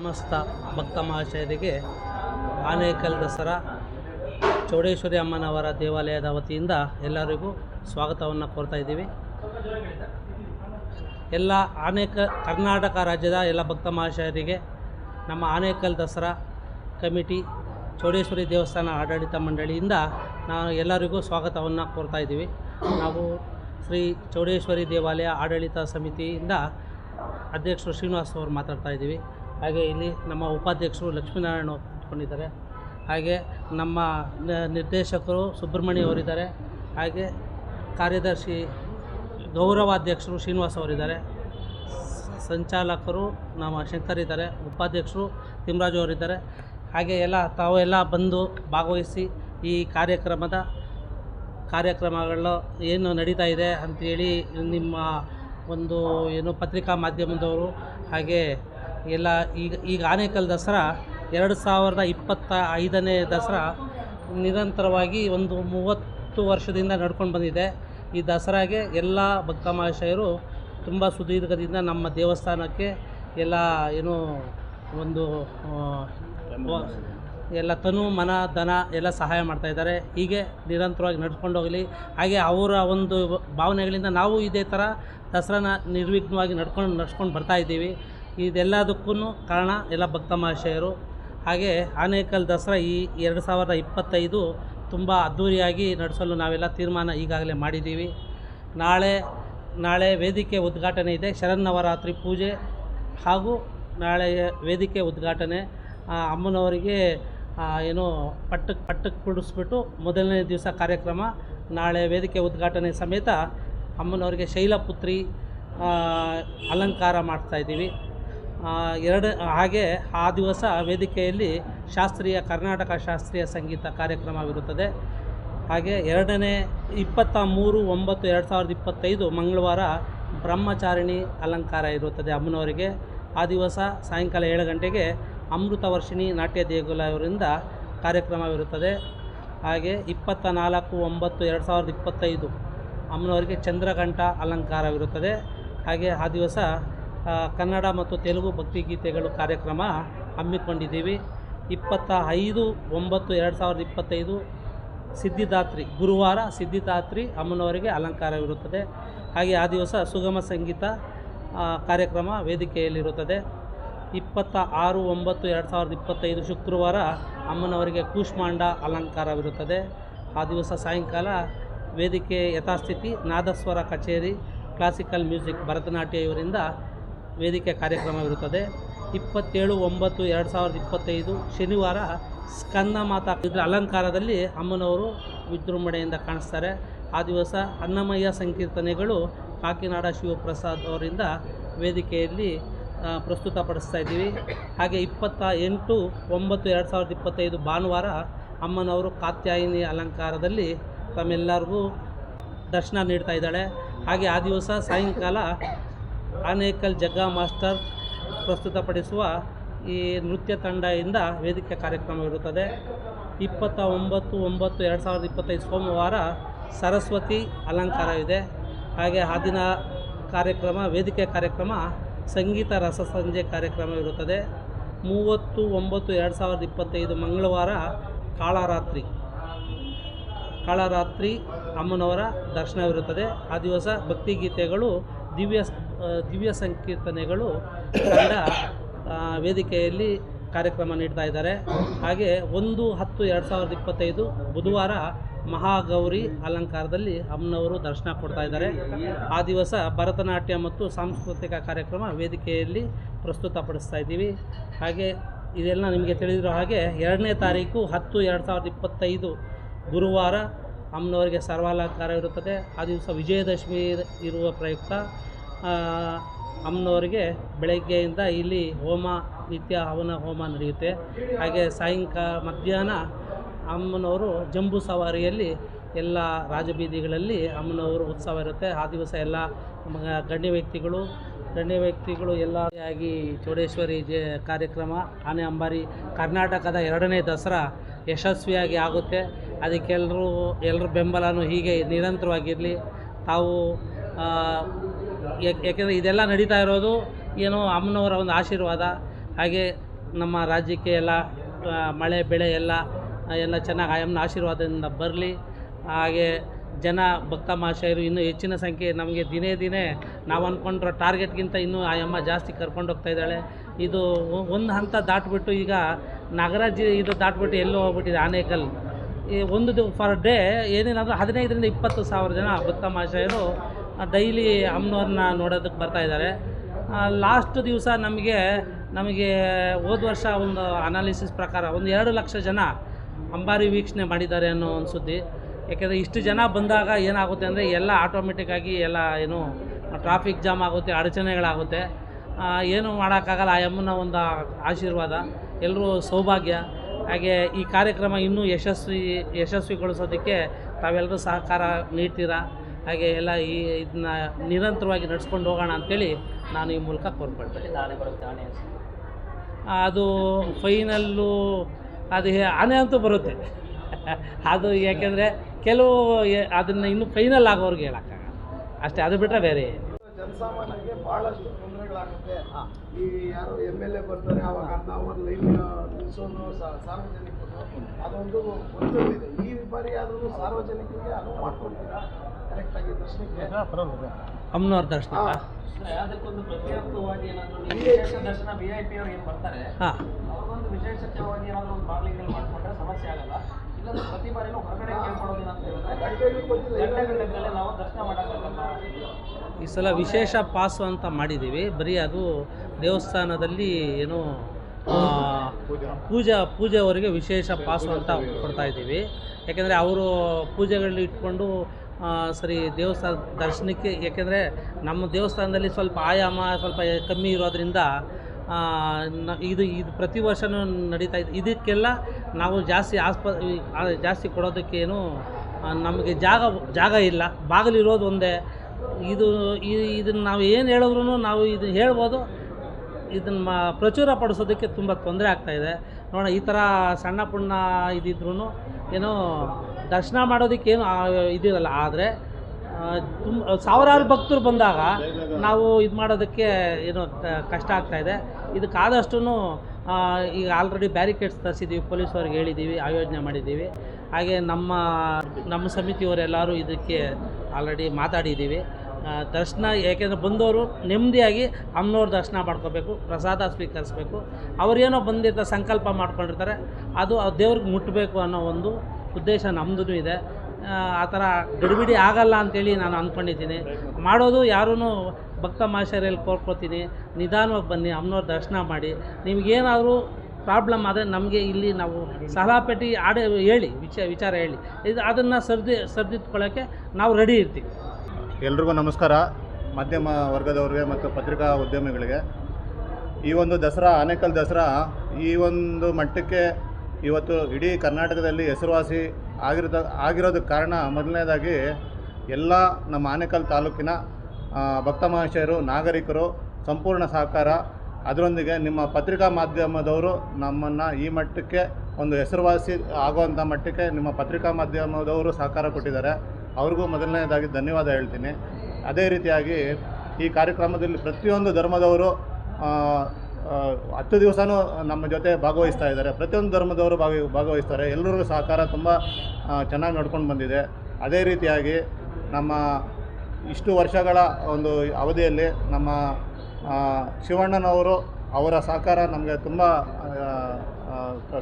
ಸಮಸ್ತ ಭಕ್ತ ಮಹಾಶಯರಿಗೆ ಆನೇಕಲ್ ದಸರಾ, ಚೌಡೇಶ್ವರಿ ಅಮ್ಮನವರ ದೇವಾಲಯದ ವತಿಯಿಂದ ಎಲ್ಲರಿಗೂ ಸ್ವಾಗತವನ್ನು ಕೋರ್ತಾ ಇದ್ದೀವಿ. ಎಲ್ಲ ಆನೇಕ ಕರ್ನಾಟಕ ರಾಜ್ಯದ ಎಲ್ಲ ಭಕ್ತ ಮಹಾಶಯರಿಗೆ ನಮ್ಮ ಆನೇಕಲ್ ದಸರಾ ಕಮಿಟಿ, ಚೌಡೇಶ್ವರಿ ದೇವಸ್ಥಾನ ಆಡಳಿತ ಮಂಡಳಿಯಿಂದ ನಾವು ಎಲ್ಲರಿಗೂ ಸ್ವಾಗತವನ್ನು ಕೋರ್ತಾ ಇದ್ದೀವಿ. ನಾವು ಶ್ರೀ ಚೌಡೇಶ್ವರಿ ದೇವಾಲಯ ಆಡಳಿತ ಸಮಿತಿಯಿಂದ ಅಧ್ಯಕ್ಷರು ಶ್ರೀನಿವಾಸ್ ಅವರು ಮಾತಾಡ್ತಾ ಇದ್ದೀವಿ. ಹಾಗೆ ಇಲ್ಲಿ ನಮ್ಮ ಉಪಾಧ್ಯಕ್ಷರು ಲಕ್ಷ್ಮೀನಾರಾಯಣ ಅವರು ಕೂತ್ಕೊಂಡಿದ್ದಾರೆ. ಹಾಗೆ ನಮ್ಮ ನಿರ್ದೇಶಕರು ಸುಬ್ರಹ್ಮಣ್ಯ ಅವರಿದ್ದಾರೆ. ಹಾಗೆ ಕಾರ್ಯದರ್ಶಿ ಗೌರವಾಧ್ಯಕ್ಷರು ಶ್ರೀನಿವಾಸ್ ಅವರಿದ್ದಾರೆ. ಸಂಚಾಲಕರು ನಮ್ಮ ಶಂಕರ್ ಇದ್ದಾರೆ, ಉಪಾಧ್ಯಕ್ಷರು ತಿಮ್ಮರಾಜು ಅವರಿದ್ದಾರೆ. ಹಾಗೆ ಎಲ್ಲ ತಾವು ಎಲ್ಲ ಬಂದು ಭಾಗವಹಿಸಿ ಈ ಕಾರ್ಯಕ್ರಮದ ಕಾರ್ಯಕ್ರಮಗಳು ಏನು ನಡೀತಾ ಇದೆ ಅಂಥೇಳಿ ನಿಮ್ಮ ಒಂದು ಏನು ಪತ್ರಿಕಾ ಮಾಧ್ಯಮದವರು ಹಾಗೆ ಎಲ್ಲ ಈಗ ಈಗ ಆನೇಕಲ್ ದಸರಾ ಎರಡು ಸಾವಿರದ ಇಪ್ಪತ್ತ ಐದನೇ ದಸರಾ ನಿರಂತರವಾಗಿ ಒಂದು ಮೂವತ್ತು ವರ್ಷದಿಂದ ನಡ್ಕೊಂಡು ಬಂದಿದೆ. ಈ ದಸರಾಗೆ ಎಲ್ಲ ಭಕ್ತ ಮಹಾಶಯರು ತುಂಬ ಸುದೀರ್ಘದಿಂದ ನಮ್ಮ ದೇವಸ್ಥಾನಕ್ಕೆ ಎಲ್ಲ ಏನು ಒಂದು ಎಲ್ಲ ತನು ಮನ ಧನ ಎಲ್ಲ ಸಹಾಯ ಮಾಡ್ತಾ ಇದ್ದಾರೆ. ಹೀಗೆ ನಿರಂತರವಾಗಿ ನಡ್ಕೊಂಡು ಹೋಗಲಿ. ಹಾಗೆ ಅವರ ಒಂದು ಭಾವನೆಗಳಿಂದ ನಾವು ಇದೇ ಥರ ದಸರಾನ ನಿರ್ವಿಘ್ನವಾಗಿ ನಡ್ಕೊಂಡು ನಡ್ಸ್ಕೊಂಡು ಬರ್ತಾ ಇದ್ದೀವಿ. ಇದೆಲ್ಲದಕ್ಕೂ ಕಾರಣ ಎಲ್ಲ ಭಕ್ತ ಮಹಾಶಯರು ಹಾಗೆ ಆನೇಕಲ್ ದಸರಾ ಈ ಎರಡು ಸಾವಿರದ ಇಪ್ಪತ್ತೈದು ತುಂಬ ಅದ್ಧೂರಿಯಾಗಿ ನಡೆಸಲು ನಾವೆಲ್ಲ ತೀರ್ಮಾನ ಈಗಾಗಲೇ ಮಾಡಿದ್ದೀವಿ. ನಾಳೆ ನಾಳೆ ವೇದಿಕೆ ಉದ್ಘಾಟನೆ ಇದೆ ಶರನ್ನವರಾತ್ರಿ ಪೂಜೆ ಹಾಗೂ ನಾಳೆ ವೇದಿಕೆ ಉದ್ಘಾಟನೆ. ಅಮ್ಮನವರಿಗೆ ಏನು ಪಟ್ಟಕ್ಕೆ ಪಟ್ಟಕ್ಕೆ ಕುಡಿಸ್ಬಿಟ್ಟು ಮೊದಲನೇ ದಿವಸ ಕಾರ್ಯಕ್ರಮ, ನಾಳೆ ವೇದಿಕೆ ಉದ್ಘಾಟನೆ ಸಮೇತ ಅಮ್ಮನವರಿಗೆ ಶೈಲಪುತ್ರಿ ಅಲಂಕಾರ ಮಾಡ್ತಾಯಿದ್ದೀವಿ ಎರಡು, ಹಾಗೆ ಆ ದಿವಸ ವೇದಿಕೆಯಲ್ಲಿ ಶಾಸ್ತ್ರೀಯ, ಕರ್ನಾಟಕ ಶಾಸ್ತ್ರೀಯ ಸಂಗೀತ ಕಾರ್ಯಕ್ರಮವಿರುತ್ತದೆ ಹಾಗೆ ಎರಡನೇ, ಇಪ್ಪತ್ತ ಮೂರು, ಒಂಬತ್ತು, ಎರಡು ಸಾವಿರದ ಇಪ್ಪತ್ತೈದು ಮಂಗಳವಾರ ಬ್ರಹ್ಮಚಾರಿಣಿ ಅಲಂಕಾರ ಇರುತ್ತದೆ ಅಮ್ಮನವರಿಗೆ. ಆ ದಿವಸ ಸಾಯಂಕಾಲ ಏಳು ಗಂಟೆಗೆ ಅಮೃತ ವರ್ಷಿಣಿ ನಾಟ್ಯ ದೇಗುಲ ಅವರಿಂದ ಕಾರ್ಯಕ್ರಮವಿರುತ್ತದೆ. ಹಾಗೆ ಇಪ್ಪತ್ತ ನಾಲ್ಕು, ಒಂಬತ್ತು, ಎರಡು ಸಾವಿರದ ಇಪ್ಪತ್ತೈದು ಅಮ್ಮನವರಿಗೆ ಚಂದ್ರಘಂಟ ಅಲಂಕಾರವಿರುತ್ತದೆ. ಹಾಗೆ ಆ ದಿವಸ ಕನ್ನಡ ಮತ್ತು ತೆಲುಗು ಭಕ್ತಿಗೀತೆಗಳು ಕಾರ್ಯಕ್ರಮ ಹಮ್ಮಿಕೊಂಡಿದ್ದೀವಿ. ಇಪ್ಪತ್ತ ಐದು ಒಂಬತ್ತು, ಎರಡು ಸಾವಿರದ ಇಪ್ಪತ್ತೈದು ಸಿದ್ಧಿದಾತ್ರಿ, ಗುರುವಾರ ಸಿದ್ಧಿದಾತ್ರಿ ಅಮ್ಮನವರಿಗೆ ಅಲಂಕಾರವಿರುತ್ತದೆ. ಹಾಗೆ ಆ ದಿವಸ ಸುಗಮ ಸಂಗೀತ ಕಾರ್ಯಕ್ರಮ ವೇದಿಕೆಯಲ್ಲಿರುತ್ತದೆ. ಇಪ್ಪತ್ತ ಆರು ಒಂಬತ್ತು, ಎರಡು ಸಾವಿರದ ಇಪ್ಪತ್ತೈದು ಶುಕ್ರವಾರ ಅಮ್ಮನವರಿಗೆ ಕೂಷ್ಮಾಂಡ ಅಲಂಕಾರವಿರುತ್ತದೆ. ಆ ದಿವಸ ಸಾಯಂಕಾಲ ವೇದಿಕೆ ಯಥಾಸ್ಥಿತಿ ನಾದಸ್ವರ ಕಚೇರಿ ಕ್ಲಾಸಿಕಲ್ ಮ್ಯೂಸಿಕ್ ಭರತನಾಟ್ಯ ಇವರಿಂದ ವೇದಿಕೆ ಕಾರ್ಯಕ್ರಮವಿರುತ್ತದೆ. ಇಪ್ಪತ್ತೇಳು, ಒಂಬತ್ತು, ಎರಡು ಸಾವಿರದ ಇಪ್ಪತ್ತೈದು ಶನಿವಾರ ಸ್ಕಂದ ಮಾತಾ ಇದರ ಅಲಂಕಾರದಲ್ಲಿ ಅಮ್ಮನವರು ವಿಜೃಂಭಣೆಯಿಂದ ಕಾಣಿಸ್ತಾರೆ. ಆ ದಿವಸ ಅನ್ನಮಯ್ಯ ಸಂಕೀರ್ತನೆಗಳು ಕಾಕಿನಾಡ ಶಿವಪ್ರಸಾದ್ ಅವರಿಂದ ವೇದಿಕೆಯಲ್ಲಿ ಪ್ರಸ್ತುತ ಪ್ರಸ್ತುತಪಡಿಸ್ತಾ ಇದ್ದೀವಿ. ಹಾಗೆ ಇಪ್ಪತ್ತ ಎಂಟು, ಒಂಬತ್ತು, ಎರಡು ಸಾವಿರದ ಇಪ್ಪತ್ತೈದು ಭಾನುವಾರ ಅಮ್ಮನವರು ಕಾತ್ಯಾಯಿನಿ ಅಲಂಕಾರದಲ್ಲಿ ತಮ್ಮೆಲ್ಲರಿಗೂ ದರ್ಶನ ನೀಡ್ತಾ ಇದ್ದಾಳೆ. ಹಾಗೆ ಆ ದಿವಸ ಸಾಯಂಕಾಲ ಆನೇಕಲ್ ಜಗ್ಗಾ ಮಾಸ್ಟರ್ ಪ್ರಸ್ತುತಪಡಿಸುವ ಈ ನೃತ್ಯ ತಂಡದಿಂದ ವೇದಿಕೆ ಕಾರ್ಯಕ್ರಮವಿರುತ್ತದೆ ಇಪ್ಪತ್ತ ಒಂಬತ್ತು ಒಂಬತ್ತು, ಎರಡು ಸಾವಿರದ ಇಪ್ಪತ್ತೈದು ಸೋಮವಾರ ಸರಸ್ವತಿ ಅಲಂಕಾರ ಇದೆ. ಹಾಗೆ ಆ ದಿನ ಕಾರ್ಯಕ್ರಮ, ವೇದಿಕೆ ಕಾರ್ಯಕ್ರಮ, ಸಂಗೀತ ರಸ ಸಂಜೆ ಕಾರ್ಯಕ್ರಮ ಇರುತ್ತದೆ. ಮೂವತ್ತು, ಒಂಬತ್ತು, ಎರಡು ಸಾವಿರದ ಇಪ್ಪತ್ತೈದು ಮಂಗಳವಾರ ಕಾಳರಾತ್ರಿ. ಕಾಳರಾತ್ರಿ ಅಮ್ಮನವರ ದರ್ಶನವಿರುತ್ತದೆ. ಆ ದಿವಸ ಭಕ್ತಿಗೀತೆಗಳು, ದಿವ್ಯ ದಿವ್ಯ ಸಂಕೀರ್ತನೆಗಳು ತಂಡ ವೇದಿಕೆಯಲ್ಲಿ ಕಾರ್ಯಕ್ರಮ ನೀಡ್ತಾ ಇದ್ದಾರೆ. ಹಾಗೆ ಒಂದು ಹತ್ತು ಎರಡು ಸಾವಿರದ ಇಪ್ಪತ್ತೈದು ಬುಧವಾರ ಮಹಾಗೌರಿ ಅಲಂಕಾರದಲ್ಲಿ ಅಮ್ಮನವರು ದರ್ಶನ ಕೊಡ್ತಾ ಇದ್ದಾರೆ. ಆ ದಿವಸ ಭರತನಾಟ್ಯ ಮತ್ತು ಸಾಂಸ್ಕೃತಿಕ ಕಾರ್ಯಕ್ರಮ ವೇದಿಕೆಯಲ್ಲಿ ಪ್ರಸ್ತುತಪಡಿಸ್ತಾ ಇದ್ದೀವಿ. ಹಾಗೆ ಇದೆಲ್ಲ ನಿಮಗೆ ತಿಳಿದಿರೋ ಹಾಗೆ ಎರಡನೇ ತಾರೀಕು ಹತ್ತು ಎರಡು ಸಾವಿರದ ಇಪ್ಪತ್ತೈದು ಗುರುವಾರ ಅಮ್ಮನವರಿಗೆ ಸರ್ವಾಲಂಕಾರ ಇರುತ್ತದೆ. ಆ ದಿವಸ ವಿಜಯದಶಮಿ ಇರುವ ಪ್ರಯುಕ್ತ. ಅಮ್ಮನವರಿಗೆ ಬೆಳಗ್ಗೆಯಿಂದ ಇಲ್ಲಿ ಹೋಮ, ನಿತ್ಯ ಹವನ ಹೋಮ ನಡೆಯುತ್ತೆ. ಹಾಗೆ ಸಾಯಂಕಾಲ ಮಧ್ಯಾಹ್ನ ಅಮ್ಮನವರು ಜಂಬೂ ಸವಾರಿಯಲ್ಲಿ ಎಲ್ಲ ರಾಜಬೀದಿಗಳಲ್ಲಿ ಅಮ್ಮನವರು ಉತ್ಸವ ಇರುತ್ತೆ. ಆ ದಿವಸ ಎಲ್ಲ ಗಣ್ಯ ವ್ಯಕ್ತಿಗಳು ಗಣ್ಯ ವ್ಯಕ್ತಿಗಳು ಎಲ್ಲ ಆಗಿ ಚೌಡೇಶ್ವರಿ ಜೆ ಕಾರ್ಯಕ್ರಮ, ಆನೆ ಅಂಬಾರಿ, ಕರ್ನಾಟಕದ ಎರಡನೇ ದಸರಾ ಯಶಸ್ವಿಯಾಗಿ ಆಗುತ್ತೆ. ಅದಕ್ಕೆಲ್ಲರೂ ಎಲ್ಲರ ಬೆಂಬಲನೂ ಹೀಗೆ ನಿರಂತರವಾಗಿರಲಿ. ತಾವು ಯಾಕೆಂದರೆ ಇದೆಲ್ಲ ನಡೀತಾ ಇರೋದು ಏನೋ ಅಮ್ಮನವರ ಒಂದು ಆಶೀರ್ವಾದ. ಹಾಗೆ ನಮ್ಮ ರಾಜ್ಯಕ್ಕೆ ಎಲ್ಲ ಮಳೆ, ಬೆಳೆ ಎಲ್ಲ ಎಲ್ಲ ಚೆನ್ನಾಗಿ ಆಯಮ್ಮನ ಆಶೀರ್ವಾದದಿಂದ ಬರಲಿ. ಹಾಗೆ ಜನ ಭಕ್ತ ಮಹಾಶಯರು ಇನ್ನೂ ಹೆಚ್ಚಿನ ಸಂಖ್ಯೆ ನಮಗೆ ದಿನೇ ದಿನೇ ನಾವು ಅಂದ್ಕೊಂಡಿರೋ ಟಾರ್ಗೆಟ್ಗಿಂತ ಇನ್ನೂ ಆಯಮ್ಮ ಜಾಸ್ತಿ ಕರ್ಕೊಂಡು ಹೋಗ್ತಾ ಇದ್ದಾಳೆ. ಇದು ಒಂದು ಹಂತ ದಾಟ್ಬಿಟ್ಟು ಈಗ ನಗರ ಜಿ ಇದು ದಾಟ್ಬಿಟ್ಟು ಎಲ್ಲೋ ಹೋಗ್ಬಿಟ್ಟಿದೆ ಆನೇಕಲ್. ಈ ಒಂದು ಫರ್ ಡೇ ಏನೇನಾದರೂ ಹದಿನೈದರಿಂದ ಇಪ್ಪತ್ತು ಸಾವಿರ ಜನ ಭಕ್ತ ಮಹಾಶಯರು ಡೈಲಿ ಅಮ್ಮನವ್ರನ್ನ ನೋಡೋದಕ್ಕೆ ಬರ್ತಾ ಇದ್ದಾರೆ. ಲಾಸ್ಟ್ ದಿವಸ ನಮಗೆ ನಮಗೆ ಹೋದ ವರ್ಷ ಒಂದು ಅನಾಲಿಸಿಸ್ ಪ್ರಕಾರ ಒಂದು ಎರಡು ಲಕ್ಷ ಜನ ಅಂಬಾರಿ ವೀಕ್ಷಣೆ ಮಾಡಿದ್ದಾರೆ ಅನ್ನೋ ಒಂದು ಸುದ್ದಿ. ಯಾಕೆಂದರೆ ಇಷ್ಟು ಜನ ಬಂದಾಗ ಏನಾಗುತ್ತೆ ಅಂದರೆ ಎಲ್ಲ ಆಟೋಮೆಟಿಕ್ಕಾಗಿ ಎಲ್ಲ ಏನು ಟ್ರಾಫಿಕ್ ಜಾಮ್ ಆಗುತ್ತೆ, ಅಡಚಣೆಗಳಾಗುತ್ತೆ. ಏನು ಮಾಡೋಕ್ಕಾಗಲ್ಲ, ಆ ಅಮ್ಮನ ಒಂದು ಆಶೀರ್ವಾದ ಎಲ್ಲರೂ ಸೌಭಾಗ್ಯ. ಹಾಗೆ ಈ ಕಾರ್ಯಕ್ರಮ ಇನ್ನೂ ಯಶಸ್ವಿ, ಯಶಸ್ವಿಗೊಳಿಸೋದಕ್ಕೆ ತಾವೆಲ್ಲರೂ ಸಹಕಾರ ನೀಡ್ತೀರಾ? ಹಾಗೆ ಎಲ್ಲ ಈ ಇದನ್ನ ನಿರಂತರವಾಗಿ ನಡ್ಸ್ಕೊಂಡು ಹೋಗೋಣ ಅಂತೇಳಿ ನಾನು ಈ ಮೂಲಕ ಕೋರ್ಕೊಳ್ತೇನೆ. ಅದು ಫೈನಲ್ಲು ಅದು ಆನೆ ಅಂತೂ ಬರುತ್ತೆ. ಅದು ಯಾಕೆಂದರೆ ಕೆಲವು ಅದನ್ನು ಇನ್ನೂ ಫೈನಲ್ ಆಗೋರಿಗೆ ಹೇಳೋಕ್ಕಾಗಲ್ಲ. ಅಷ್ಟೇ ಅದು ಬಿಟ್ಟರೆ ಬೇರೆ. ಜನಸಾಮಾನ್ಯರಿಗೆ ಬಹಳಷ್ಟು ತೊಂದರೆಗಳಾಗುತ್ತೆ. ಈ ಯಾರು ಎಂ ಎಲ್ ಎ ಬರ್ತಾರೆ ಅವಾಗ ಅದನ್ನ ಅವರ್ ಲೈನ್ ನಿಲ್ಲಿಸೋದು ಸಾರ್ವಜನಿಕರು. ಅದೊಂದು ಒಂದು ಈ ಬಾರಿ ಆದರೂ ಸಾರ್ವಜನಿಕರಿಗೆ ಅನುವು ಮಾಡ್ಕೊಳ್ತೀರಾ ಕರೆಕ್ಟಾಗಿ ದರ್ಶನಕ್ಕೆ ಅಮ್ಮನವ್ರ ದರ್ಶನ. ಹಾ. ಅದಕ್ಕೊಂದು ಪ್ರತ್ಯೇಕವಾಗಿ ಏನಾದರೂ ವಿಶೇಷ ದರ್ಶನ ವಿ ಐ ಪಿ ಅವ್ರು ಏನು ಬರ್ತಾರೆ ಹಾಂ. ಅವ್ರಿಗೊಂದು ವಿಶೇಷವಾಗಿ ಏನಾದರೂ ಒಂದು ಬಾಗಿಲಿಂಗಲ್ಲಿ ಮಾಡ್ಕೊಂಡ್ರೆ ಸಮಸ್ಯೆ ಆಗಲ್ಲ. ಇಲ್ಲಾಂದ್ರೆ ಪ್ರತಿ ಬಾರಿನೂ ಹೊರಗಡೆ ಕೇಳ್ಕೊಳ್ಳೋದು ಏನಂತ ಹೇಳಿದ್ರೆ ಗಂಟೆಗಳು ಗೊತ್ತಿಲ್ಲ. ಗಂಟೆ ಗಂಟೆಗಳಲ್ಲೇ ನಾವು ದರ್ಶನ ಮಾಡೋಕ್ಕಾಗಲ್ಲ ಈ ಸಲ ವಿಶೇಷ ಪಾಸು ಅಂತ ಮಾಡಿದ್ದೀವಿ. ಬರೀ ಅದು ದೇವಸ್ಥಾನದಲ್ಲಿ ಏನು ಆ, ಪೂಜಾ ಪೂಜೆಯವರಿಗೆ ವಿಶೇಷ ಪಾಸು ಅಂತ ಕೊಡ್ತಾ ಇದ್ದೀವಿ. ಯಾಕೆಂದರೆ ಅವರು ಪೂಜೆಗಳಲ್ಲಿ ಇಟ್ಕೊಂಡು ಸರಿ, ದೇವಸ್ಥಾನ ದರ್ಶನಕ್ಕೆ, ಯಾಕೆಂದರೆ ನಮ್ಮ ದೇವಸ್ಥಾನದಲ್ಲಿ ಸ್ವಲ್ಪ ಆಯಾಮ ಸ್ವಲ್ಪ ಕಮ್ಮಿ ಇರೋದ್ರಿಂದ ಇದು ಇದು ಪ್ರತಿ ವರ್ಷವೂ ನಡೀತಾ ಇದೆ. ಇದಕ್ಕೆಲ್ಲ ನಾವು ಜಾಸ್ತಿ ಆಸ್ಪ ಜಾಸ್ತಿ ಕೊಡೋದಕ್ಕೇನು ನಮಗೆ ಜಾಗ ಜಾಗ ಇಲ್ಲ. ಬಾಗಿಲಿರೋದು ಒಂದೇ. ಇದು ಇದನ್ನು ನಾವು ಏನು ಹೇಳಿದ್ರು ನಾವು ಇದು ಹೇಳ್ಬೋದು. ಇದನ್ನು ಮಾ, ಪ್ರಚುರ ಪಡಿಸೋದಕ್ಕೆ ತುಂಬ ತೊಂದರೆ ಆಗ್ತಾಯಿದೆ ನೋಡೋಣ, ಈ ಥರ ಸಣ್ಣ ಪುಣ್ಣ ಇದಿದ್ರೂ ಏನೋ ದರ್ಶನ ಮಾಡೋದಕ್ಕೇನು ಇದಿರಲ್ಲ. ಆದರೆ ತುಂಬ ಸಾವಿರಾರು ಭಕ್ತರು ಬಂದಾಗ ನಾವು ಇದು ಮಾಡೋದಕ್ಕೆ ಏನು ಕಷ್ಟ ಆಗ್ತಾಯಿದೆ ಇದಕ್ಕಾದಷ್ಟು ಈಗ ಆಲ್ರೆಡಿ ಬ್ಯಾರಿಕೇಡ್ಸ್ ತರಿಸಿದ್ದೀವಿ ಪೊಲೀಸವ್ರಿಗೆ ಹೇಳಿದ್ದೀವಿ ಆಯೋಜನೆ ಮಾಡಿದ್ದೀವಿ ಹಾಗೆ ನಮ್ಮ ನಮ್ಮ ಸಮಿತಿಯವರೆಲ್ಲರೂ ಇದಕ್ಕೆ ಆಲ್ರೆಡಿ ಮಾತಾಡಿದ್ದೀವಿ ದರ್ಶನ ಏಕೆಂದರೆ ಬಂದವರು ನೆಮ್ಮದಿಯಾಗಿ ಅಮ್ಮನವ್ರ ದರ್ಶನ ಮಾಡ್ಕೋಬೇಕು, ಪ್ರಸಾದ ಸ್ವೀಕರಿಸಬೇಕು. ಅವರೇನೋ ಬಂದಿರ್ತಾರೆ ಸಂಕಲ್ಪ ಮಾಡ್ಕೊಂಡಿರ್ತಾರೆ. ಅದು ದೇವ್ರಿಗೆ ಮುಟ್ಟಬೇಕು ಅನ್ನೋ ಒಂದು ಉದ್ದೇಶ ನಮ್ಮದೂ ಇದೆ. ಆ, ಥರ ಗಡಿಬಿಡಿ ಆಗಲ್ಲ ಅಂತೇಳಿ ನಾನು ಅಂದ್ಕೊಂಡಿದ್ದೀನಿ. ಮಾಡೋದು ಯಾರೂ ಭಕ್ತ ಮಹಾಶಯರಲ್ಲಿ ಕೋರ್ಕೊತೀನಿ. ನಿಧಾನವಾಗಿ ಬನ್ನಿ ಅಮ್ಮನವ್ರ ದರ್ಶನ ಮಾಡಿ. ನಿಮಗೇನಾದರೂ ಪ್ರಾಬ್ಲಮ್ ಆದರೆ ನಮಗೆ ಇಲ್ಲಿ ನಾವು ಸಲಹಾಪೇಟಿ ಆಡೇ ಹೇಳಿ ವಿಚಾರ ವಿಚಾರ ಹೇಳಿ. ಇದು ಅದನ್ನು ಸರ್ದಿ ಸರ್ದಿಟ್ಕೊಳ್ಳೋಕ್ಕೆ ನಾವು ರೆಡಿ ಇರ್ತೀವಿ. ಎಲ್ರಿಗೂ ನಮಸ್ಕಾರ. ಮಧ್ಯಮ ವರ್ಗದವ್ರಿಗೆ ಮತ್ತು ಪತ್ರಿಕಾ ಉದ್ಯಮಿಗಳಿಗೆ. ಈ ಒಂದು ದಸರಾ ಆನೇಕಲ್ ದಸರಾ ಈ ಒಂದು ಮಟ್ಟಕ್ಕೆ ಇವತ್ತು ಇಡೀ ಕರ್ನಾಟಕದಲ್ಲಿ ಹೆಸರುವಾಸಿ ಆಗಿರೋದ ಆಗಿರೋದಕ್ಕೆ ಕಾರಣ ಮೊದಲನೇದಾಗಿ ಎಲ್ಲ ನಮ್ಮ ಆನೇಕಲ್ ತಾಲೂಕಿನ ಭಕ್ತ ಮಹಾಶಯರು ನಾಗರಿಕರು ಸಂಪೂರ್ಣ ಸಹಕಾರ. ಅದರೊಂದಿಗೆ ನಿಮ್ಮ ಪತ್ರಿಕಾ ಮಾಧ್ಯಮದವರು ನಮ್ಮನ್ನು ಈ ಮಟ್ಟಕ್ಕೆ ಒಂದು ಹೆಸರುವಾಸಿ ಆಗುವಂಥ ಮಟ್ಟಕ್ಕೆ ನಿಮ್ಮ ಪತ್ರಿಕಾ ಮಾಧ್ಯಮದವರು ಸಹಕಾರ ಕೊಟ್ಟಿದ್ದಾರೆ. ಅವ್ರಿಗೂ ಮೊದಲನೇದಾಗಿ ಧನ್ಯವಾದ ಹೇಳ್ತೀನಿ. ಅದೇ ರೀತಿಯಾಗಿ ಈ ಕಾರ್ಯಕ್ರಮದಲ್ಲಿ ಪ್ರತಿಯೊಂದು ಧರ್ಮದವರು ಹತ್ತು ದಿವಸನೂ ನಮ್ಮ ಜೊತೆ ಭಾಗವಹಿಸ್ತಾ ಇದ್ದಾರೆ. ಪ್ರತಿಯೊಂದು ಧರ್ಮದವರು ಭಾಗ, ಭಾಗವಹಿಸ್ತಾರೆ. ಎಲ್ಲರಿಗೂ ಸಹಕಾರ ತುಂಬ ಚೆನ್ನಾಗಿ ನಡ್ಕೊಂಡು ಬಂದಿದೆ. ಅದೇ ರೀತಿಯಾಗಿ ನಮ್ಮ ಇಷ್ಟು ವರ್ಷಗಳ ಒಂದು ಅವಧಿಯಲ್ಲಿ ನಮ್ಮ ಶಿವಣ್ಣನವರು ಅವರ ಸಹಕಾರ ನಮಗೆ ತುಂಬ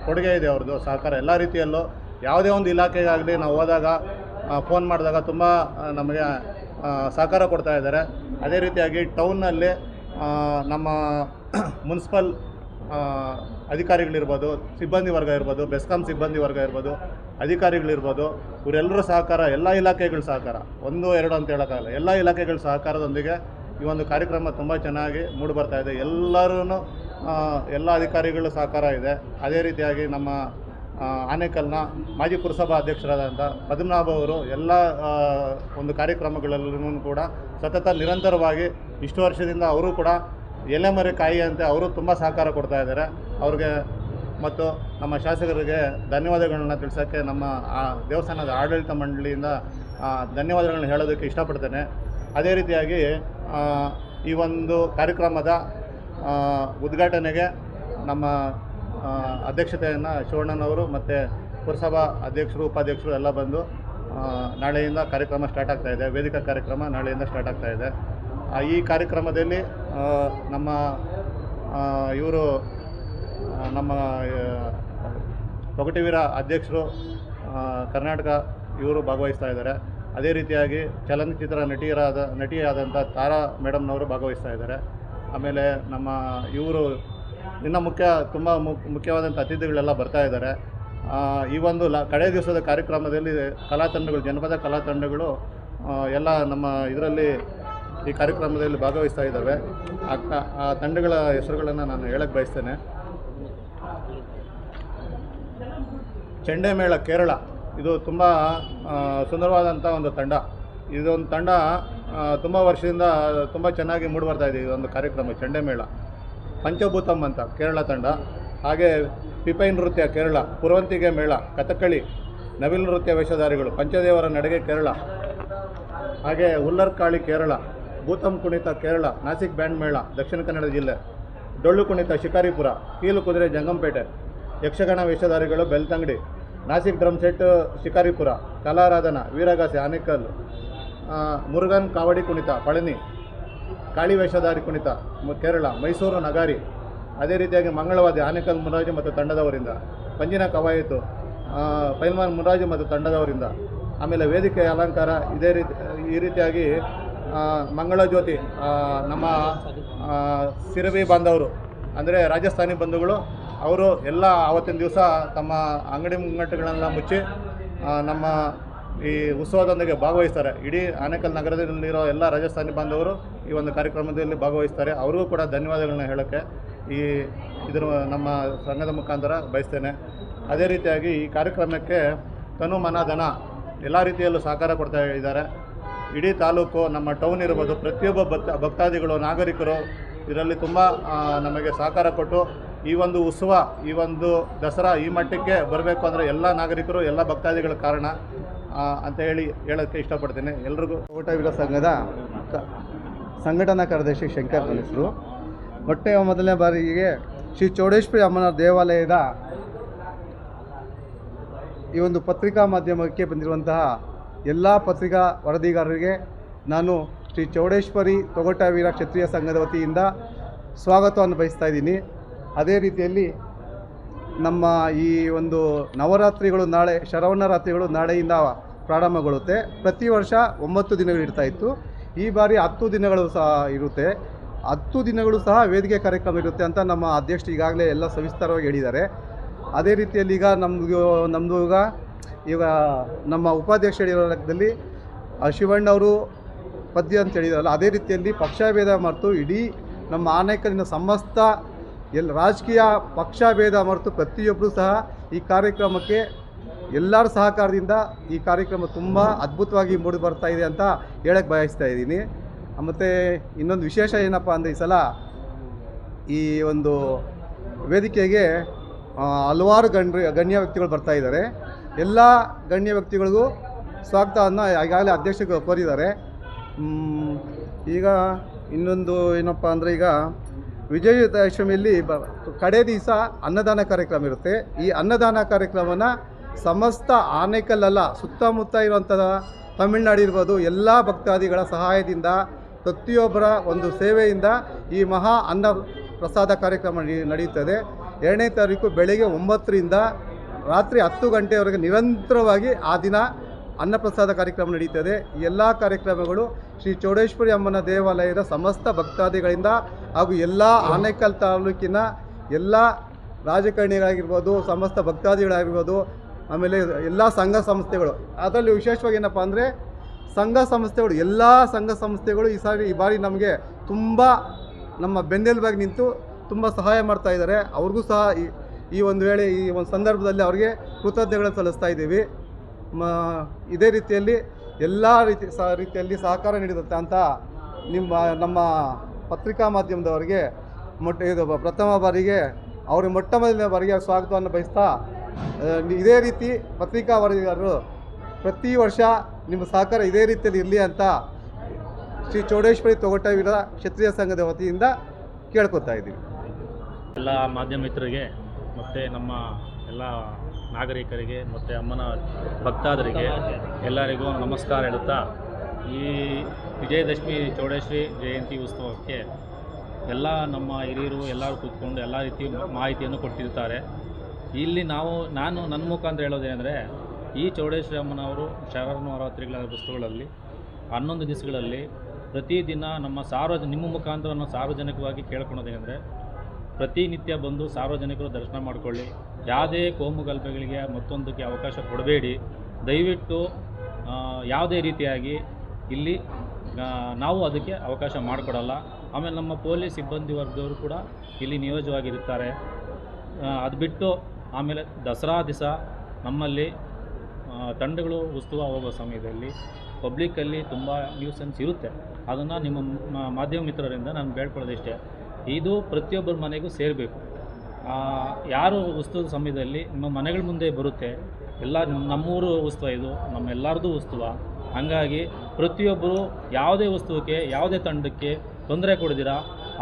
ಕೊಡುಗೆ ಇದೆ ಅವ್ರದ್ದು ಸಹಕಾರ. ಎಲ್ಲ ರೀತಿಯಲ್ಲೂ ಯಾವುದೇ ಒಂದು ಇಲಾಖೆಗಾಗಲಿ ನಾವು ಹೋದಾಗ ಫೋನ್ ಮಾಡಿದಾಗ ತುಂಬ ನಮಗೆ ಸಹಕಾರ ಕೊಡ್ತಾ ಇದ್ದಾರೆ. ಅದೇ ರೀತಿಯಾಗಿ ಟೌನ್ನಲ್ಲಿ ನಮ್ಮ ಮುನ್ಸಿಪಲ್ ಅಧಿಕಾರಿಗಳಿರ್ಬೋದು, ಸಿಬ್ಬಂದಿ ವರ್ಗ ಇರ್ಬೋದು, ಬೆಸ್ಕಾಂ ಸಿಬ್ಬಂದಿ ವರ್ಗ ಇರ್ಬೋದು, ಅಧಿಕಾರಿಗಳಿರ್ಬೋದು, ಇವರೆಲ್ಲರ ಸಹಕಾರ, ಎಲ್ಲ ಇಲಾಖೆಗಳ ಸಹಕಾರ, ಒಂದು, ಎರಡು ಅಂತ ಹೇಳೋಕ್ಕಾಗಲ್ಲ. ಎಲ್ಲ ಇಲಾಖೆಗಳ ಸಹಕಾರದೊಂದಿಗೆ ಈ ಒಂದು ಕಾರ್ಯಕ್ರಮ ತುಂಬ ಚೆನ್ನಾಗಿ ಮೂಡಿಬರ್ತಾ ಇದೆ. ಎಲ್ಲರೂ ಎಲ್ಲ ಅಧಿಕಾರಿಗಳ ಸಹಕಾರ ಇದೆ. ಅದೇ ರೀತಿಯಾಗಿ ನಮ್ಮ ಆನೇಕಲ್ನ ಮಾಜಿ ಪುರಸಭಾ ಅಧ್ಯಕ್ಷರಾದಂಥ ಪದ್ಮನಾಭ ಅವರು ಎಲ್ಲ ಒಂದು ಕಾರ್ಯಕ್ರಮಗಳಲ್ಲೂ ಕೂಡ ಸತತ ನಿರಂತರವಾಗಿ ಇಷ್ಟು ವರ್ಷದಿಂದ ಅವರು ಕೂಡ ಎಲೆಮರೆ ಕಾಯಿ ಅಂತ ಅವರು ತುಂಬ ಸಹಕಾರ ಕೊಡ್ತಾ ಇದ್ದಾರೆ. ಅವ್ರಿಗೆ ಮತ್ತು ನಮ್ಮ ಶಾಸಕರಿಗೆ ಧನ್ಯವಾದಗಳನ್ನ ತಿಳಿಸೋಕ್ಕೆ ನಮ್ಮ ಆ ದೇವಸ್ಥಾನದ ಆಡಳಿತ ಮಂಡಳಿಯಿಂದ ಧನ್ಯವಾದಗಳನ್ನ ಹೇಳೋದಕ್ಕೆ ಇಷ್ಟಪಡ್ತೇನೆ. ಅದೇ ರೀತಿಯಾಗಿ ಈ ಒಂದು ಕಾರ್ಯಕ್ರಮದ ಉದ್ಘಾಟನೆಗೆ ನಮ್ಮ ಅಧ್ಯಕ್ಷತೆಯನ್ನು ಶಿವಣ್ಣನವರು ಮತ್ತು ಪುರಸಭಾ ಅಧ್ಯಕ್ಷರು, ಉಪಾಧ್ಯಕ್ಷರು ಎಲ್ಲ ಬಂದು ನಾಳೆಯಿಂದ ಕಾರ್ಯಕ್ರಮ ಸ್ಟಾರ್ಟ್ ಆಗ್ತಾಯಿದೆ ವೇದಿಕಾ ಕಾರ್ಯಕ್ರಮ ನಾಳೆಯಿಂದ ಸ್ಟಾರ್ಟ್ ಆಗ್ತಾಯಿದೆ ಈ ಕಾರ್ಯಕ್ರಮದಲ್ಲಿ ನಮ್ಮ ಇವರು ನಮ್ಮ ಪೊಗಟವೀರ ಅಧ್ಯಕ್ಷರು ಕರ್ನಾಟಕ ಇವರು ಭಾಗವಹಿಸ್ತಾ ಇದ್ದಾರೆ. ಅದೇ ರೀತಿಯಾಗಿ ಚಲನಚಿತ್ರ ನಟಿಯರಾದ ನಟಿಯಾದಂಥ ತಾರಾ ಮೇಡಮ್ನವರು ಭಾಗವಹಿಸ್ತಾ ಇದ್ದಾರೆ. ಆಮೇಲೆ ನಮ್ಮ ಇವರು ಇನ್ನು ಮುಖ್ಯ, ತುಂಬ ಮುಖ್ಯವಾದಂಥ ಅತಿಥಿಗಳೆಲ್ಲ ಬರ್ತಾ ಇದ್ದಾರೆ. ಈ ಒಂದು ಲ, ಕಡೆ ದಿವಸದ ಕಾರ್ಯಕ್ರಮದಲ್ಲಿ ಕಲಾತಂಡಗಳು, ಜನಪದ ಕಲಾತಂಡಗಳು ಎಲ್ಲ ನಮ್ಮ ಇದರಲ್ಲಿ ಈ ಕಾರ್ಯಕ್ರಮದಲ್ಲಿ ಭಾಗವಹಿಸ್ತಾ ಇದ್ದಾವೆ. ಆ ತಂಡಗಳ ಹೆಸರುಗಳನ್ನು ನಾನು ಹೇಳಕ್ಕೆ ಬಯಸ್ತೇನೆ. ಚೆಂಡೆಮೇಳ, ಕೇರಳ. ಇದು ತುಂಬ ಸುಂದರವಾದಂಥ ಒಂದು ತಂಡ. ಇದೊಂದು ತಂಡ ತುಂಬ ವರ್ಷದಿಂದ ತುಂಬ ಚೆನ್ನಾಗಿ ಮೂಡಿಬರ್ತಾ ಇದೆ ಇದೊಂದು ಕಾರ್ಯಕ್ರಮ, ಚೆಂಡೆಮೇಳ. ಪಂಚಭೂತಮ್ ಅಂತ, ಕೇರಳ ತಂಡ. ಹಾಗೆ ಪಿಪೈ ನೃತ್ಯ, ಕೇರಳ. ಪುರವಂತಿಗೆ ಮೇಳ, ಕಥಕ್ಕಳಿ. ನವಿಲು ನೃತ್ಯ ವೇಷಧಾರಿಗಳು, ಪಂಚದೇವರ ನಡೆಗೆ ಕೇರಳ. ಹಾಗೆ ಹುಲ್ಲರ್ಕಾಳಿ, ಕೇರಳ. ಭೂತಂ ಕುಣಿತ ಕೇರಳ, ನಾಸಿಕ್ ಬ್ಯಾಂಡ್ ಮೇಳ, ದಕ್ಷಿಣ ಕನ್ನಡ ಜಿಲ್ಲೆ. ಡೊಳ್ಳು ಕುಣಿತ ಶಿಕಾರಿಪುರ, ಕೀಲು ಕುದುರೆ ಜಂಗಂಪೇಟೆ. ಯಕ್ಷಗಾನ ವೇಷಧಾರಿಗಳು ಬೆಲ್ತಂಗಡಿ ನಾಸಿಕ್ ಡ್ರಮ್ ಸೆಟ್ ಶಿಕಾರಿಪುರ, ಕಲಾರಾಧನ, ವೀರಗಾಸೆ, ಆನೇಕಲ್ ಮುರುಗನ್ ಕಾವಡಿ ಕುಣಿತ, ಪಳನಿ. ಕಾಳಿ ವೇಷಧಾರಿ ಕುಣಿತ ಕೇರಳ, ಮೈಸೂರು ನಗಾರಿ. ಅದೇ ರೀತಿಯಾಗಿ ಮಂಗಳವಾದಿ, ಆನೇಕಲ್ ಮುರಾಜು ಮತ್ತು ತಂಡದವರಿಂದ. ಪಂಜಿನ ಕವಾಯಿತು ಪೈಲ್ವಾನ್ ಮುರಾಜು ಮತ್ತು ತಂಡದವರಿಂದ. ಆಮೇಲೆ ವೇದಿಕೆ ಅಲಂಕಾರ, ಇದೇ ರೀತಿ, ಈ ರೀತಿಯಾಗಿ ಮಂಗಳ ಜ್ಯೋತಿ ನಮ್ಮ ಸಿರವಿ ಬಾಂಧವರು, ಅಂದರೆ ರಾಜಸ್ಥಾನಿ ಬಂಧುಗಳು, ಅವರು ಎಲ್ಲ ಆವತ್ತಿನ ದಿವಸ ತಮ್ಮ ಅಂಗಡಿ ಮುಂಗಟ್ಟುಗಳನ್ನೆಲ್ಲ ಮುಚ್ಚಿ ನಮ್ಮ ಈ ಉತ್ಸವದೊಂದಿಗೆ ಭಾಗವಹಿಸ್ತಾರೆ. ಇಡೀ ಆನೇಕಲ್ ನಗರದಲ್ಲಿರೋ ಎಲ್ಲ ರಾಜಸ್ಥಾನಿ ಬಾಂಧವರು ಈ ಒಂದು ಕಾರ್ಯಕ್ರಮದಲ್ಲಿ ಭಾಗವಹಿಸ್ತಾರೆ. ಅವ್ರಿಗೂ ಕೂಡ ಧನ್ಯವಾದಗಳನ್ನ ಹೇಳೋಕ್ಕೆ ಈ ಇದರ ನಮ್ಮ ಸಂಘದ ಮುಖಾಂತರ ಬಯಸ್ತೇನೆ. ಅದೇ ರೀತಿಯಾಗಿ ಈ ಕಾರ್ಯಕ್ರಮಕ್ಕೆ ತನು ಮನ ಧನ ಎಲ್ಲ ರೀತಿಯಲ್ಲೂ ಸಹಕಾರ ಕೊಡ್ತಾ ಇದ್ದಾರೆ. ಇಡೀ ತಾಲೂಕು, ನಮ್ಮ ಟೌನ್ ಇರ್ಬೋದು, ಪ್ರತಿಯೊಬ್ಬ ಭಕ್ತ, ಭಕ್ತಾದಿಗಳು, ನಾಗರಿಕರು ಇದರಲ್ಲಿ ತುಂಬ ನಮಗೆ ಸಹಕಾರ ಕೊಟ್ಟು ಈ ಒಂದು ಉತ್ಸವ, ಈ ಒಂದು ದಸರಾ ಈ ಮಟ್ಟಕ್ಕೆ ಬರಬೇಕು ಅಂದರೆ ಎಲ್ಲ ನಾಗರಿಕರು, ಎಲ್ಲ ಭಕ್ತಾದಿಗಳ ಕಾರಣ ಅಂತ ಹೇಳಿ ಹೇಳೋಕ್ಕೆ ಇಷ್ಟಪಡ್ತೀನಿ. ಎಲ್ರಿಗೂ ಓಟವೀರ ಸಂಘದ ಸಂಘಟನಾ ಕಾರ್ಯದರ್ಶಿ ಶಂಕರ್ ಹೆಸರು ಮೊಟ್ಟೆ ಮೊದಲನೇ ಬಾರಿಗೆ ಶ್ರೀ ಚೌಡೇಶ್ವರಿ ಅಮ್ಮನ ದೇವಾಲಯದ ಈ ಒಂದು ಪತ್ರಿಕಾ ಮಾಧ್ಯಮಕ್ಕೆ ಬಂದಿರುವಂತಹ ಎಲ್ಲ ಪತ್ರಿಕಾ ವರದಿಗಾರರಿಗೆ ನಾನು ಶ್ರೀ ಚೌಡೇಶ್ವರಿ ತೊಗಟವೀರ ಕ್ಷತ್ರಿಯ ಸಂಘದ ವತಿಯಿಂದ ಸ್ವಾಗತವನ್ನು ಬಯಸ್ತಾ ಇದ್ದೀನಿ. ಅದೇ ರೀತಿಯಲ್ಲಿ ನಮ್ಮ ಈ ಒಂದು ನವರಾತ್ರಿಗಳು ನಾಳೆ, ಶರವಣ ರಾತ್ರಿಗಳು ನಾಳೆಯಿಂದ ಪ್ರಾರಂಭಗೊಳ್ಳುತ್ತೆ. ಪ್ರತಿ ವರ್ಷ ಒಂಬತ್ತು ದಿನಗಳು ಇರ್ತಾ ಇತ್ತು. ಈ ಬಾರಿ ಹತ್ತು ದಿನಗಳು ಸಹ ಇರುತ್ತೆ. ಹತ್ತು ದಿನಗಳು ಸಹ ವೇದಿಕೆ ಕಾರ್ಯಕ್ರಮ ಇರುತ್ತೆ ಅಂತ ನಮ್ಮ ಅಧ್ಯಕ್ಷರು ಈಗಾಗಲೇ ಎಲ್ಲ ಸವಿಸ್ತಾರವಾಗಿ ಹೇಳಿದ್ದಾರೆ. ಅದೇ ರೀತಿಯಲ್ಲಿ ಈಗ ನಮ್ಮದು ನಮ್ಮದು ಈಗ ಈಗ ನಮ್ಮ ಉಪಾಧ್ಯಕ್ಷ ಹೇಳಿರೋ ಲೆಕ್ಕದಲ್ಲಿ ಶಿವಣ್ಣವರು ಪದ್ಯ ಅಂತ ಹೇಳಿದಾರಲ್ಲ, ಅದೇ ರೀತಿಯಲ್ಲಿ ಪಕ್ಷಭೇದ ಮರೆತು ಇಡೀ ನಮ್ಮ ಆನೇಕಲಿನ ಸಮಸ್ತ ಎಲ್ಲ ರಾಜಕೀಯ ಪಕ್ಷಭೇದ ಮರೆತು ಪ್ರತಿಯೊಬ್ಬರೂ ಸಹ ಈ ಕಾರ್ಯಕ್ರಮಕ್ಕೆ ಎಲ್ಲರ ಸಹಕಾರದಿಂದ ಈ ಕಾರ್ಯಕ್ರಮ ತುಂಬ ಅದ್ಭುತವಾಗಿ ಮೂಡಿ ಬರ್ತಾ ಇದೆ ಅಂತ ಹೇಳಕ್ಕೆ ಬಯಸ್ತಾ ಇದ್ದೀನಿ. ಮತ್ತು ಇನ್ನೊಂದು ವಿಶೇಷ ಏನಪ್ಪ ಅಂದರೆ ಈ ಸಲ ಈ ಒಂದು ವೇದಿಕೆಗೆ ಹಲವಾರು ಗಣ್ಯ ಗಣ್ಯ ವ್ಯಕ್ತಿಗಳು ಬರ್ತಾ ಇದ್ದಾರೆ. ಎಲ್ಲ ಗಣ್ಯ ವ್ಯಕ್ತಿಗಳಿಗೂ ಸ್ವಾಗತವನ್ನು ಈಗಾಗಲೇ ಅಧ್ಯಕ್ಷರು ಕೋರಿದ್ದಾರೆ. ಈಗ ಇನ್ನೊಂದು ಏನಪ್ಪ ಅಂದರೆ ಈಗ ವಿಜಯದಶಮಿಯಲ್ಲಿ ಬ, ಕಡೆ ದಿವಸ ಅನ್ನದಾನ ಕಾರ್ಯಕ್ರಮ ಇರುತ್ತೆ. ಈ ಅನ್ನದಾನ ಕಾರ್ಯಕ್ರಮನ ಸಮಸ್ತ ಆನೇಕಲ್ಲಲ್ಲ ಸುತ್ತಮುತ್ತ ಇರುವಂಥ ತಮಿಳ್ನಾಡು ಇರ್ಬೋದು, ಎಲ್ಲ ಭಕ್ತಾದಿಗಳ ಸಹಾಯದಿಂದ ಪ್ರತಿಯೊಬ್ಬರ ಒಂದು ಸೇವೆಯಿಂದ ಈ ಮಹಾ ಅನ್ನ ಪ್ರಸಾದ ಕಾರ್ಯಕ್ರಮ ನಡೆ- ನಡೆಯುತ್ತದೆ ಎರಡನೇ ತಾರೀಕು ಬೆಳಗ್ಗೆ ಒಂಬತ್ತರಿಂದ ರಾತ್ರಿ ಹತ್ತು ಗಂಟೆವರೆಗೆ ನಿರಂತರವಾಗಿ ಆ ದಿನ ಅನ್ನಪ್ರಸಾದ ಕಾರ್ಯಕ್ರಮ ನಡೀತದೆ. ಎಲ್ಲ ಕಾರ್ಯಕ್ರಮಗಳು ಶ್ರೀ ಚೌಡೇಶ್ವರಿ ಅಮ್ಮನ ದೇವಾಲಯದ ಸಮಸ್ತ ಭಕ್ತಾದಿಗಳಿಂದ ಹಾಗೂ ಎಲ್ಲ ಆನೇಕಲ್ ತಾಲೂಕಿನ ಎಲ್ಲ ರಾಜಕಾರಣಿಗಳಾಗಿರ್ಬೋದು, ಸಮಸ್ತ ಭಕ್ತಾದಿಗಳಾಗಿರ್ಬೋದು, ಆಮೇಲೆ ಎಲ್ಲ ಸಂಘ ಸಂಸ್ಥೆಗಳು. ಅದರಲ್ಲಿ ವಿಶೇಷವಾಗಿ ಏನಪ್ಪ ಅಂದರೆ ಸಂಘ ಸಂಸ್ಥೆಗಳು, ಎಲ್ಲ ಸಂಘ ಸಂಸ್ಥೆಗಳು ಈ ಸಾರಿ ಈ ಬಾರಿ ನಮಗೆ ತುಂಬ ನಮ್ಮ ಬೆನ್ನೆಲುಬಾಗಿ ನಿಂತು ತುಂಬ ಸಹಾಯ ಮಾಡ್ತಾ ಇದ್ದಾರೆ. ಅವ್ರಿಗೂ ಸಹ ಈ ಒಂದು ವೇಳೆ ಈ ಒಂದು ಸಂದರ್ಭದಲ್ಲಿ ಅವರಿಗೆ ಕೃತಜ್ಞತೆಗಳನ್ನು ಸಲ್ಲಿಸ್ತಾ ಇದ್ದೀವಿ. ಮ, ಇದೇ ರೀತಿಯಲ್ಲಿ ಎಲ್ಲ ರೀತಿ ಸಹ ರೀತಿಯಲ್ಲಿ ಸಹಕಾರ ನೀಡಿದಂತೆ ಅಂತ ನಿಮ್ಮ, ನಮ್ಮ ಪತ್ರಿಕಾ ಮಾಧ್ಯಮದವರಿಗೆ ಮೊಟ್ಟ, ಇದು ಪ್ರಥಮ ಬಾರಿಗೆ ಅವ್ರಿಗೆ ಮೊಟ್ಟ ಮೊದಲನೇ ಬಾರಿಗೆ ಸ್ವಾಗತವನ್ನು ಬಯಸ್ತಾ ಇದೇ ರೀತಿ ಪತ್ರಿಕಾ ವರದಿಗಾರರು ಪ್ರತಿ ವರ್ಷ ನಿಮ್ಮ ಸಹಕಾರ ಇದೇ ರೀತಿಯಲ್ಲಿ ಇರಲಿ ಅಂತ ಶ್ರೀ ಚೌಡೇಶ್ವರಿ ತೊಗಟವೀರ ಕ್ಷತ್ರಿಯ ಸಂಘದ ವತಿಯಿಂದ ಕೇಳ್ಕೊತಾ ಇದ್ದೀವಿ. ಎಲ್ಲ ಮಾಧ್ಯಮ ಮಿತ್ರರಿಗೆ ಮತ್ತು ನಮ್ಮ ಎಲ್ಲ ನಾಗರಿಕರಿಗೆ, ಮತ್ತು ಅಮ್ಮನ ಭಕ್ತಾದರಿಗೆ ಎಲ್ಲರಿಗೂ ನಮಸ್ಕಾರ ಹೇಳುತ್ತಾ, ಈ ವಿಜಯದಶಮಿ ಚೌಡೇಶ್ವರಿ ಜಯಂತಿ ಉತ್ಸವಕ್ಕೆ ಎಲ್ಲ ನಮ್ಮ ಹಿರಿಯರು ಎಲ್ಲರೂ ಕೂತ್ಕೊಂಡು ಎಲ್ಲ ರೀತಿ ಮಾಹಿತಿಯನ್ನು ಕೊಟ್ಟಿರ್ತಾರೆ ಇಲ್ಲಿ ನಾವು, ನಾನು ನನ್ನ ಮುಖಾಂತರ ಹೇಳೋದೇನೆಂದರೆ, ಈ ಚೌಡೇಶ್ವರಿ ಅಮ್ಮನವರು ಶರನ್ನವರಾತ್ರಿಗಳ ಪುಸ್ತಕಗಳಲ್ಲಿ ಹನ್ನೊಂದು ದಿವಸಗಳಲ್ಲಿ ಪ್ರತಿದಿನ ನಮ್ಮ ಸಾರ್ವಜ, ನಿಮ್ಮ ಮುಖಾಂತರ ನಾವು ಸಾರ್ವಜನಿಕವಾಗಿ ಕೇಳ್ಕೊಳೋದೇನೆಂದರೆ ಪ್ರತಿನಿತ್ಯ ಬಂದು ಸಾರ್ವಜನಿಕರು ದರ್ಶನ ಮಾಡಿಕೊಳ್ಳಿ. ಯಾವುದೇ ಕೋಮು ಗಲಭೆಗಳಿಗೆ ಮತ್ತೊಂದಕ್ಕೆ ಅವಕಾಶ ಕೊಡಬೇಡಿ. ದಯವಿಟ್ಟು ಯಾವುದೇ ರೀತಿಯಾಗಿ ಇಲ್ಲಿ ನಾವು ಅದಕ್ಕೆ ಅವಕಾಶ ಮಾಡಿಕೊಡಲ್ಲ. ಆಮೇಲೆ ನಮ್ಮ ಪೊಲೀಸ್ ಸಿಬ್ಬಂದಿ ವರ್ಗದವರು ಕೂಡ ಇಲ್ಲಿ ನಿಯೋಜವಾಗಿರುತ್ತಾರೆ. ಅದು ಬಿಟ್ಟು ಆಮೇಲೆ ದಸರಾ ದಿವಸ ನಮ್ಮಲ್ಲಿ ತಂಡಗಳು ಉತ್ಸವ ಹೋಗೋ ಸಮಯದಲ್ಲಿ ಪಬ್ಲಿಕ್ಕಲ್ಲಿ ತುಂಬ ನ್ಯೂಸೆನ್ಸ್ ಇರುತ್ತೆ. ಅದನ್ನು ನಿಮ್ಮ ಮಾಧ್ಯಮ ಮಿತ್ರರಿಂದ ನಾನು ಬೇಡ್ಕೊಳ್ಳೋದಿಷ್ಟೇ ಇದು ಪ್ರತಿಯೊಬ್ಬರ ಮನೆಗೂ ಸೇರಬೇಕು. ಯಾರು ಉತ್ಸವದ ಸಮಯದಲ್ಲಿ ನಿಮ್ಮ ಮನೆಗಳ ಮುಂದೆ ಬರುತ್ತೆ, ಎಲ್ಲ ನಮ್ಮೂರು ಉತ್ಸವ ಇದು ನಮ್ಮೆಲ್ಲರದು ಉತ್ಸವ ಹಾಗಾಗಿ ಪ್ರತಿಯೊಬ್ಬರು ಯಾವುದೇ ವಸ್ತುವಿಗೆ ಯಾವುದೇ ತಂಡಕ್ಕೆ ತೊಂದರೆ ಕೊಡದಿರ,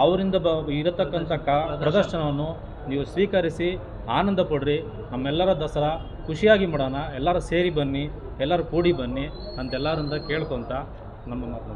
ಅವರಿಂದ ಬ, ಇರತಕ್ಕಂಥ ಕ, ಪ್ರದರ್ಶನವನ್ನು ನೀವು ಸ್ವೀಕರಿಸಿ, ಆನಂದ ಪಡ್ರಿ. ನಮ್ಮೆಲ್ಲರ ದಸರಾ ಖುಷಿಯಾಗಿ ಮಾಡೋಣ. ಎಲ್ಲರೂ ಸೇರಿ ಬನ್ನಿ, ಎಲ್ಲರೂ ಕೂಡಿ ಬನ್ನಿ ಅಂತೆಲ್ಲರಿಂದ ಕೇಳ್ಕೊತ ನಮ್ಮ ಮಾತು